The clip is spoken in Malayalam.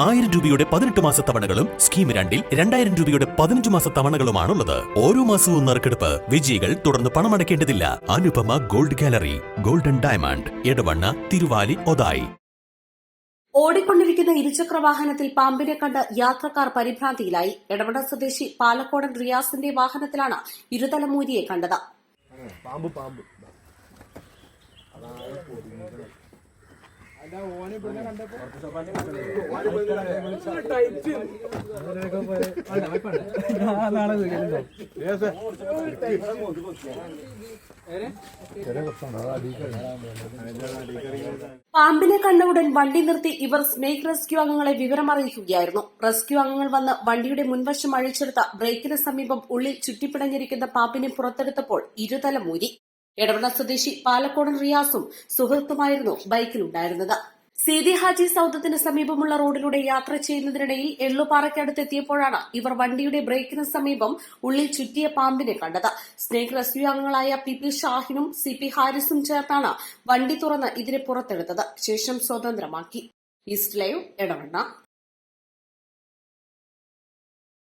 ആയിരം രൂപയുടെ പതിനെട്ട് മാസ തവണകളും സ്കീം രണ്ടിൽ രണ്ടായിരം രൂപയുടെ പതിനഞ്ച് മാസ തവണകളുമാണുള്ളത്. ഓരോ മാസവും നറുക്കെടുപ്പ് വിജയികൾ തുടർന്ന് പണമടയ്ക്കേണ്ടതില്ല. Anupama gold gallery golden diamond Edavanna Thiruvali Othayi. ഓടിക്കൊണ്ടിരിക്കുന്ന ഇരുചക്ര വാഹനത്തിൽ പാമ്പിനെ കണ്ട് യാത്രക്കാർ പരിഭ്രാന്തിയിലായി. എടവണ സ്വദേശി പാലക്കോടൻ റിയാസിന്റെ വാഹനത്തിലാണ് ഇരുതലമൂരിയെ കണ്ടത്. പാമ്പ് പാമ്പ്. പാമ്പിനെ കണ്ട ഉടൻ വണ്ടി നിർത്തി ഇവർ സ്നേക് റെസ്ക്യൂ അംഗങ്ങളെ വിവരമറിയിക്കുകയായിരുന്നു റെസ്ക്യൂ അംഗങ്ങൾ വന്ന് വണ്ടിയുടെ മുൻവശം അഴിച്ചെടുത്ത ബ്രേക്കിന് സമീപം ഉള്ളിൽ ചുറ്റിപ്പിടഞ്ഞിരിക്കുന്ന പാമ്പിനെ പുറത്തെടുത്തപ്പോൾ ഇരുതലമൂരി എടവണ്ണ സ്വദേശി പാലക്കോടൻ റിയാസും സുഹൃത്തുമായിരുന്നു ബൈക്കിലുണ്ടായിരുന്നത്. സീതി ഹാജി സൌദത്തിന് സമീപമുള്ള റോഡിലൂടെ യാത്ര ചെയ്യുന്നതിനിടയിൽ എള്ളുപാറയ്ക്കടുത്ത് എത്തിയപ്പോഴാണ് ഇവർ വണ്ടിയുടെ ബ്രേക്കിന് സമീപം ഉള്ളിൽ ചുറ്റിയ പാമ്പിനെ കണ്ടത്. സ്നേക് റെസ്ക്യൂ അംഗങ്ങളായ പി പി ഷാഹിനും സി പി ഹാരിസും ചേർത്താണ് വണ്ടി തുറന്ന് ഇതിനെ പുറത്തെടുത്തത്. ശേഷം സ്വതന്ത്രമാക്കി. East live Edavanna.